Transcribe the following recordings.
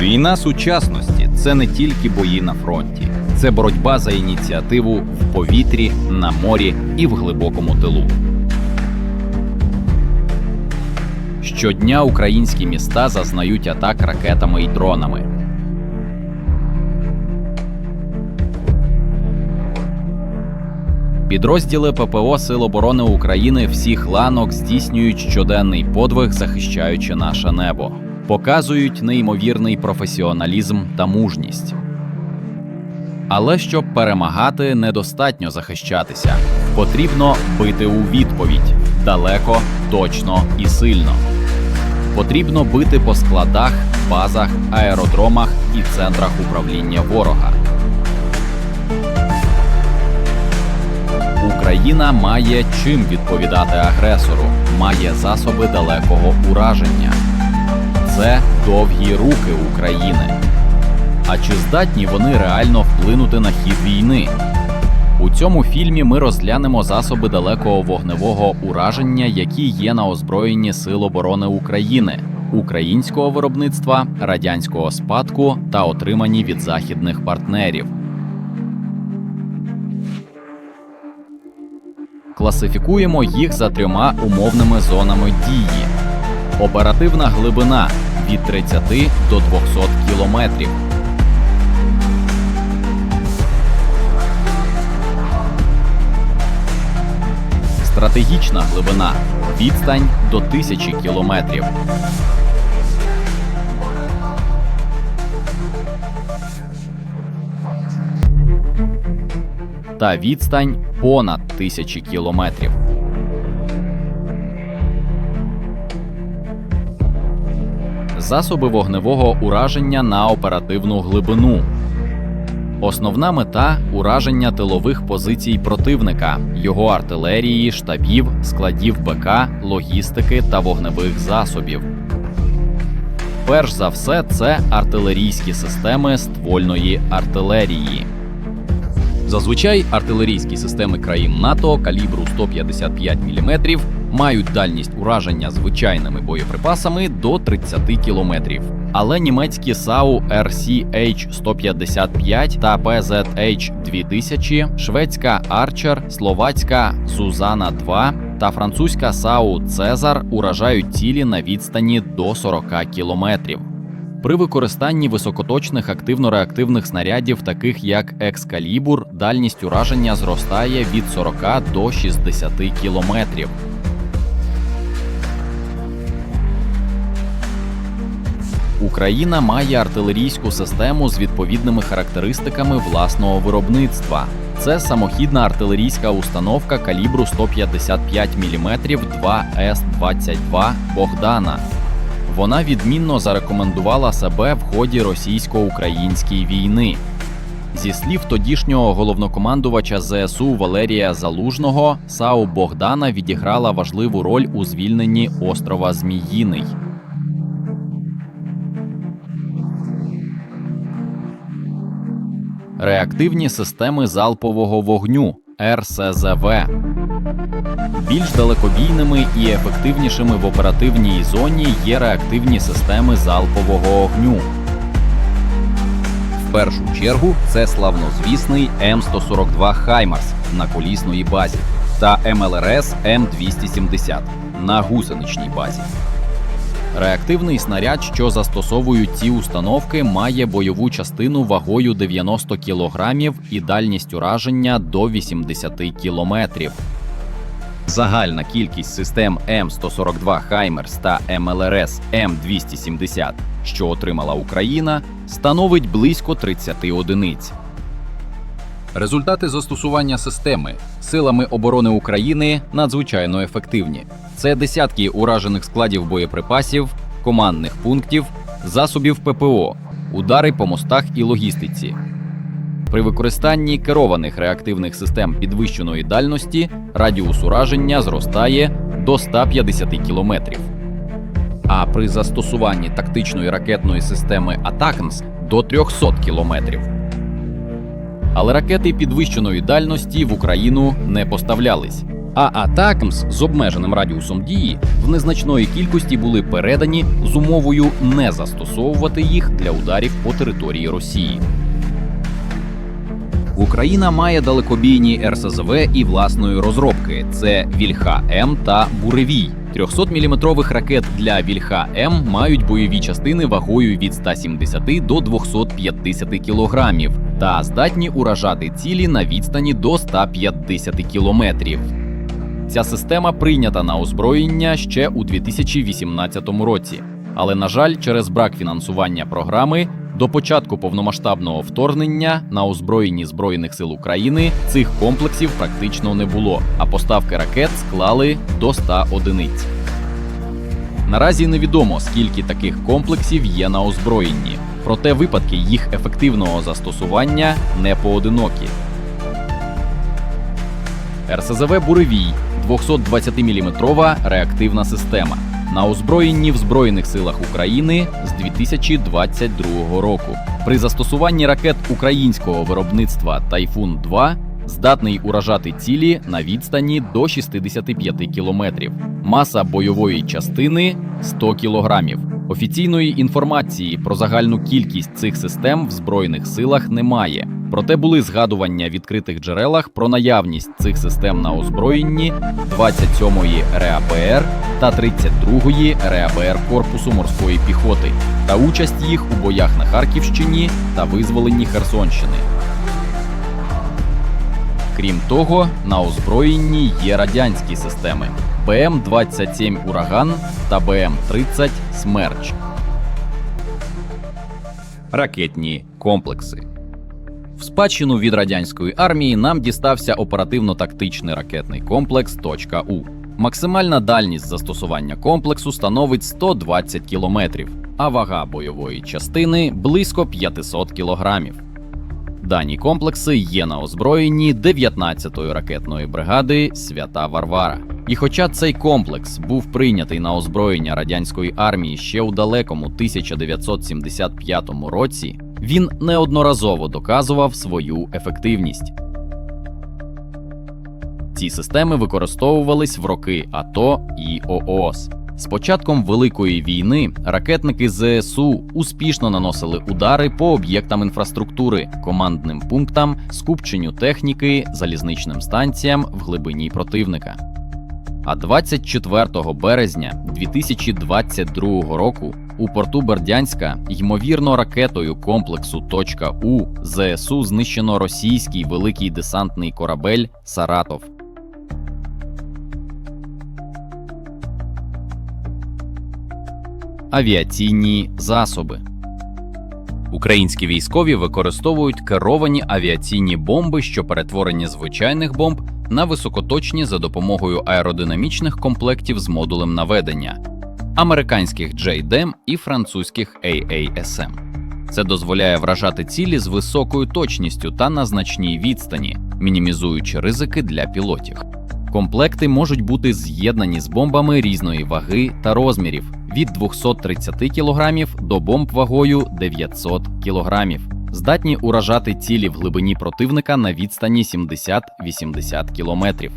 Війна сучасності це не тільки бої на фронті, це боротьба за ініціативу в повітрі, на морі і в глибокому тилу. Щодня українські міста зазнають атак ракетами і дронами. Підрозділи ППО Сил оборони України всіх ланок здійснюють щоденний подвиг, захищаючи наше небо, показують неймовірний професіоналізм та мужність. Але щоб перемагати, недостатньо захищатися. Потрібно бити у відповідь далеко, точно і сильно. Потрібно бити по складах, базах, аеродромах і центрах управління ворога. Україна має чим відповідати агресору, має засоби далекого ураження. Це довгі руки України. А чи здатні вони реально вплинути на хід війни? У цьому фільмі ми розглянемо засоби далекого вогневого ураження, які є на озброєнні Сил оборони України, українського виробництва, радянського спадку та отримані від західних партнерів. Класифікуємо їх за трьома умовними зонами дії. Оперативна глибина від 30 до 200 кілометрів. Стратегічна глибина відстань до 1000 кілометрів. Та відстань понад 1000 кілометрів. Засоби вогневого ураження на оперативну глибину. Основна мета ураження тилових позицій противника, його артилерії, штабів, складів БК, логістики та вогневих засобів. Перш за все, це артилерійські системи ствольної артилерії. Зазвичай артилерійські системи країн НАТО калібру 155 мм мають дальність ураження звичайними боєприпасами до 30 км. Але німецькі САУ RCH 155 та PZH 2000, шведська Арчер, словацька Сузана 2 та французька САУ Цезар уражають цілі на відстані до 40 кілометрів. При використанні високоточних активно-реактивних снарядів, таких як Екскалібур, дальність ураження зростає від 40 до 60 кілометрів. Україна має артилерійську систему з відповідними характеристиками власного виробництва. Це самохідна артилерійська установка калібру 155 мм 2С-22 Богдана. Вона відмінно зарекомендувала себе в ході російсько-української війни. Зі слів тодішнього головнокомандувача ЗСУ Валерія Залужного, САУ Богдана відіграла важливу роль у звільненні острова Зміїний. Реактивні системи залпового вогню РСЗВ більш далекобійними і ефективнішими в оперативній зоні є реактивні системи залпового огню. В першу чергу це славнозвісний М142 Хаймарс на колісної базі та МЛРС М270 на гусеничній базі. Реактивний снаряд, що застосовують ці установки, має бойову частину вагою 90 кг і дальність ураження до 80 км. Загальна кількість систем М142 Хаймерс та МЛРС М270, що отримала Україна, становить близько 30 одиниць. Результати застосування системи силами оборони України надзвичайно ефективні. Це десятки уражених складів боєприпасів, командних пунктів, засобів ППО, удари по мостах і логістиці. При використанні керованих реактивних систем підвищеної дальності радіус ураження зростає до 150 кілометрів. А при застосуванні тактичної ракетної системи Атакнс до 300 кілометрів. Але ракети підвищеної дальності в Україну не поставлялись. А атакамс з обмеженим радіусом дії в незначної кількості були передані з умовою не застосовувати їх для ударів по території Росії. Україна має далекобійні РСЗВ і власної розробки: це Вільха М та Буревій. 300-мм ракет для Вільха М мають бойові частини вагою від 170 до 250 кг та здатні уражати цілі на відстані до 150 кілометрів. Ця система прийнята на озброєння ще у 2018 році. Але, на жаль, через брак фінансування програми до початку повномасштабного вторгнення на озброєнні Збройних сил України цих комплексів практично не було, а поставки ракет склали до 100 одиниць. Наразі невідомо, скільки таких комплексів є на озброєнні, проте випадки їх ефективного застосування не поодинокі. РСЗВ Буревій 220-мм реактивна система на озброєнні в Збройних силах України з 2022 року. При застосуванні ракет українського виробництва Тайфун 2 здатний уражати цілі на відстані до 65 кілометрів. Маса бойової частини 100 кілограмів. Офіційної інформації про загальну кількість цих систем в збройних силах немає. Проте були згадування в відкритих джерелах про наявність цих систем на озброєнні 27-ї РЕАБР та 32-ї РЕАБР Корпусу морської піхоти та участь їх у боях на Харківщині та визволенні Херсонщини. Крім того, на озброєнні є радянські системи БМ-27 Ураган та БМ-30 Смерч. Ракетні комплекси. В спадщину від радянської армії нам дістався оперативно-тактичний ракетний комплекс «Точка У». Максимальна дальність застосування комплексу становить 120 кілометрів, а вага бойової частини близько 500 кілограмів. Дані комплекси є на озброєнні 19-ї ракетної бригади Свята Варвара. І хоча цей комплекс був прийнятий на озброєння радянської армії ще у далекому 1975 році, він неодноразово доказував свою ефективність. Ці системи використовувались в роки АТО і ООС. З початком Великої війни ракетники ЗСУ успішно наносили удари по об'єктам інфраструктури, командним пунктам, скупченню техніки, залізничним станціям в глибині противника. А 24 березня 2022 року у порту Бердянська, ймовірно, ракетою комплексу «Точка У» ЗСУ знищено російський великий десантний корабель Саратов. Авіаційні засоби. Українські військові використовують керовані авіаційні бомби, що перетворені звичайних бомб на високоточні за допомогою аеродинамічних комплектів з модулем наведення, американських JDAM і французьких AASM. Це дозволяє вражати цілі з високою точністю та на значній відстані, мінімізуючи ризики для пілотів. Комплекти можуть бути з'єднані з бомбами різної ваги та розмірів від 230 кг до бомб вагою 900 кг. Здатні уражати цілі в глибині противника на відстані 70-80 км.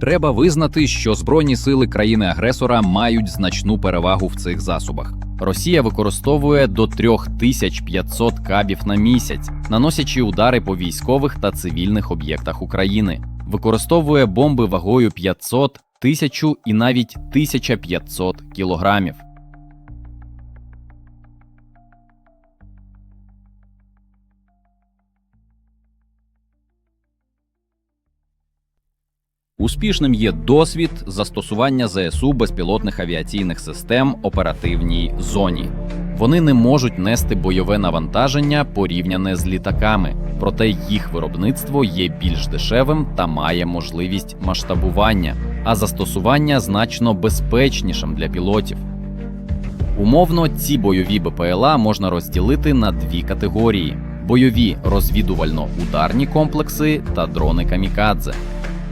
Треба визнати, що збройні сили країни-агресора мають значну перевагу в цих засобах. Росія використовує до 3500 кабів на місяць, наносячи удари по військових та цивільних об'єктах України. Використовує бомби вагою 500, 1000 і навіть 1500 кілограмів. Успішним є досвід застосування ЗСУ безпілотних авіаційних систем оперативній зоні. Вони не можуть нести бойове навантаження порівняне з літаками, проте їх виробництво є більш дешевим та має можливість масштабування, а застосування значно безпечнішим для пілотів. Умовно, ці бойові БПЛА можна розділити на дві категорії: бойові розвідувально-ударні комплекси та дрони камікадзе.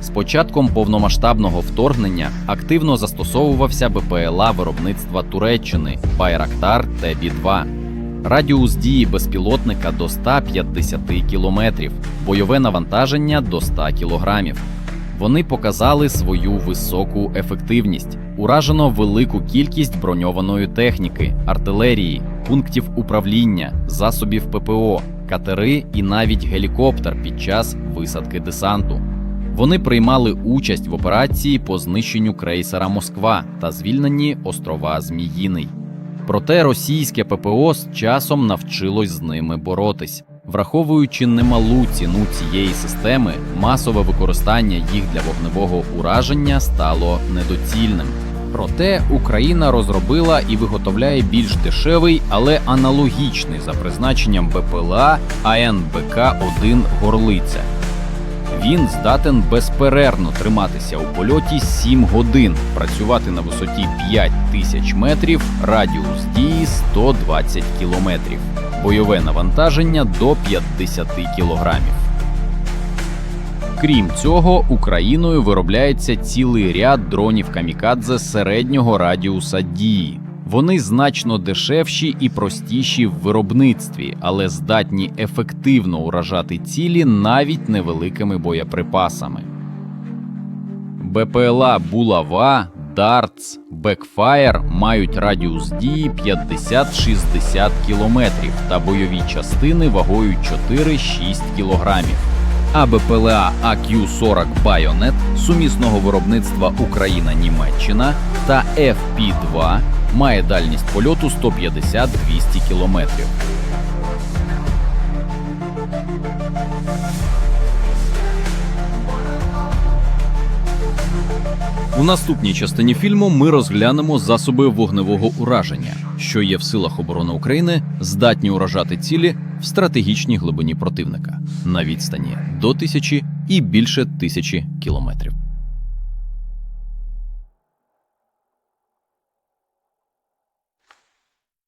З початком повномасштабного вторгнення активно застосовувався БПЛА виробництва Туреччини Байрактар ТБ-2. Радіус дії безпілотника до 150 кілометрів, бойове навантаження до 100 кілограмів. Вони показали свою високу ефективність. Уражено велику кількість броньованої техніки, артилерії, пунктів управління, засобів ППО, катери і навіть гелікоптер під час висадки десанту. Вони приймали участь в операції по знищенню крейсера Москва та звільненні острова Зміїний. Проте російське ППО з часом навчилось з ними боротись. Враховуючи немалу ціну цієї системи, масове використання їх для вогневого ураження стало недоцільним. Проте Україна розробила і виготовляє більш дешевий, але аналогічний за призначенням БПЛА АНБК-1 Горлиця. Він здатен безперервно триматися у польоті 7 годин, працювати на висоті 5 тисяч метрів, радіус дії 120 кілометрів, бойове навантаження до 50 кілограмів. Крім цього, Україною виробляється цілий ряд дронів камікадзе середнього радіуса дії. Вони значно дешевші і простіші в виробництві, але здатні ефективно уражати цілі навіть невеликими боєприпасами. БПЛА Булава, Дартс, Бекфаєр мають радіус дії 50-60 км та бойові частини вагою 4-6 кг. А БПЛА АК-40 Байонет сумісного виробництва Україна-Німеччина та FP-2 має дальність польоту 150-200 км. У наступній частині фільму ми розглянемо засоби вогневого ураження, що є в силах оборони України, здатні уражати цілі в стратегічній глибині противника на відстані до тисячі і більше тисячі кілометрів.